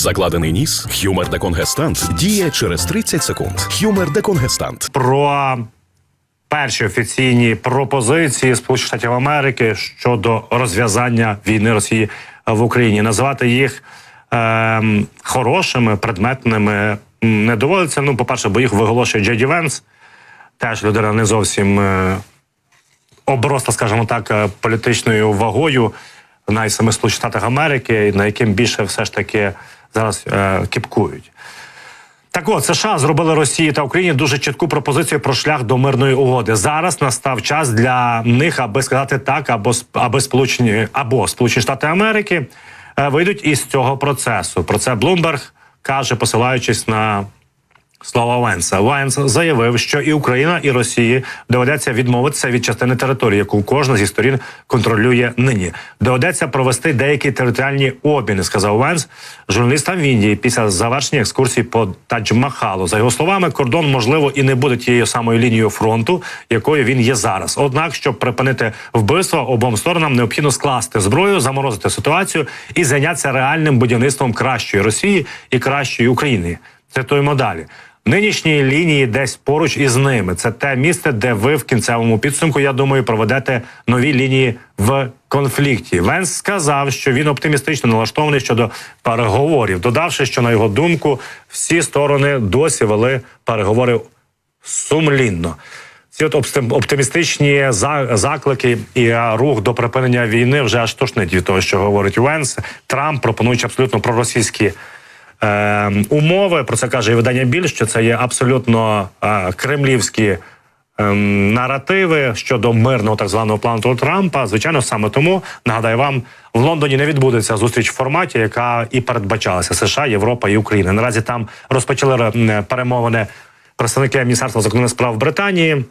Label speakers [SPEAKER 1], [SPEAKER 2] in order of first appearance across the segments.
[SPEAKER 1] Закладений ніс, хюмер деконгестант діє через 30 секунд. Хюмер деконгестант.
[SPEAKER 2] про перші офіційні пропозиції Сполучених Штатів Америки щодо розв'язання війни Росії в Україні. Назвати їх ем, хорошими, предметними не доводиться. Ну, по-перше, бо їх виголошує Джей Ді Венс, теж людина не зовсім е, обросла, скажімо так, е, політичною вагою на самих Сполучених Штатах Америки, на яким більше все ж таки зараз е, кіпкують. Так от США зробили Росії та Україні дуже чітку пропозицію про шлях до мирної угоди. Зараз настав час для них, аби сказати так, або аби сполучені або Сполучені Штати Америки е, вийдуть із цього процесу. Про це Блумберг каже, посилаючись на Слова Венса Венс заявив, що і Україна, і Росії доведеться відмовитися від частини території, яку кожна зі сторін контролює нині. Доведеться провести деякі територіальні обміни, сказав Венс журналістам в Індії після завершення екскурсії по Тадж-Махалу. За його словами, кордон можливо і не буде тією самою лінією фронту, якою він є зараз. Однак, щоб припинити вбивство, обом сторонам необхідно скласти зброю, заморозити ситуацію і зайнятися реальним будівництвом кращої Росії і кращої України. Цитуємо далі. Нинішні лінії десь поруч із ними. Це те місце, де ви в кінцевому підсумку, я думаю, проведете нові лінії в конфлікті. Венс сказав, що він оптимістично налаштований щодо переговорів, додавши, що на його думку всі сторони досі вели переговори сумлінно. Ці от оптимістичні заклики і рух до припинення війни вже аж тошнить від того, що говорить Венс. Трамп пропонуючи абсолютно проросійські е, умови. Про це каже і видання більш, що це є абсолютно е, кремлівські ем, наративи щодо мирного так званого плану Трампа. Звичайно, саме тому нагадаю вам, в Лондоні не відбудеться зустріч в форматі, яка і передбачалася США, Європа і Україна. Наразі там розпочали е, перемовини представники Міністерства закордонних справ Британії.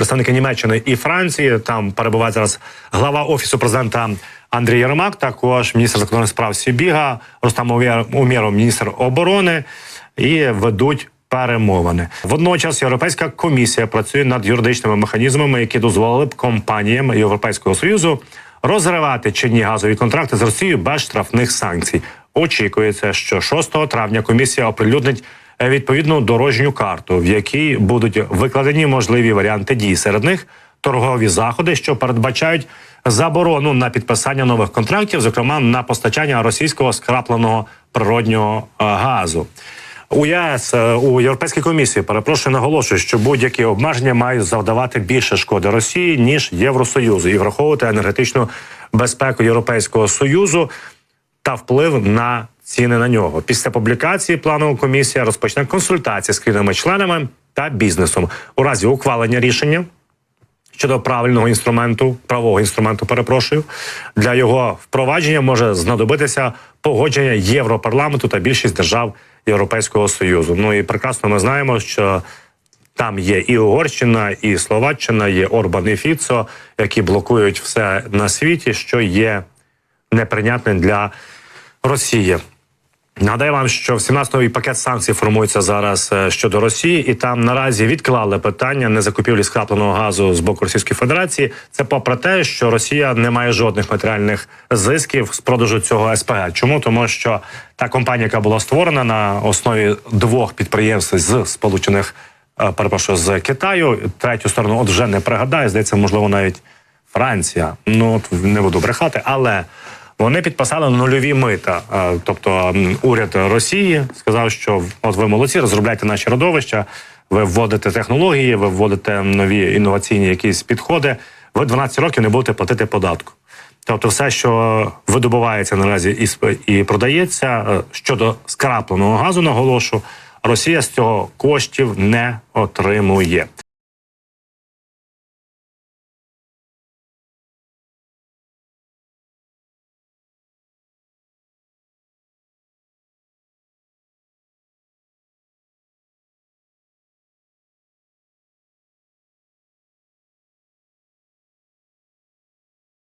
[SPEAKER 2] Представники Німеччини і Франції там перебуває зараз глава офісу президента Андрій Єрмак, також міністр закордонних справ Сібіга, Рустам Умєр- Умєров, міністр оборони, і ведуть перемовини. Водночас Європейська комісія працює над юридичними механізмами, які дозволили б компаніям Європейського союзу розривати чинні газові контракти з Росією без штрафних санкцій. Очікується, що 6 травня комісія оприлюднить відповідну дорожню карту, в якій будуть викладені можливі варіанти дій. Серед них торгові заходи, що передбачають заборону на підписання нових контрактів, зокрема на постачання російського скрапленого природнього е, газу. У ЄС е, у Європейській комісії перепрошую наголошую, що будь-які обмеження мають завдавати більше шкоди Росії ніж Євросоюзу і враховувати енергетичну безпеку Європейського союзу та вплив на ціни на нього. Після публікації плану комісія розпочне консультації з країнами-членами та бізнесом у разі ухвалення рішення. Щодо правильного інструменту, правового інструменту, перепрошую, для його впровадження може знадобитися погодження Європарламенту та більшість держав Європейського союзу. Ну і прекрасно ми знаємо, що там є і Угорщина, і Словаччина, є Орбан і Фіцо, які блокують все на світі, що є неприйнятним для Росії. Нагадаю вам, що в 17-й пакет санкцій формується зараз е, щодо Росії, і там наразі відклали питання незакупівлі скрапленого газу з боку Російської Федерації. Це попри те, що Росія не має жодних матеріальних зисків з продажу цього СПГ. Чому тому, що та компанія, яка була створена на основі двох підприємств з сполучених е, перепрошую з Китаю, третю сторону, от вже не пригадаю, здається, можливо, навіть Франція. Ну от не буду брехати, але. Вони підписали нульові мита. Е, Тобто уряд Росії сказав, що от ви молодці, розробляйте наші родовища, ви вводите технології, ви вводите нові інноваційні якісь підходи. Ви 12 років не будете платити податку. Тобто, все, що видобувається наразі і і продається е, щодо скрапленого газу, наголошу, Росія з цього коштів не отримує.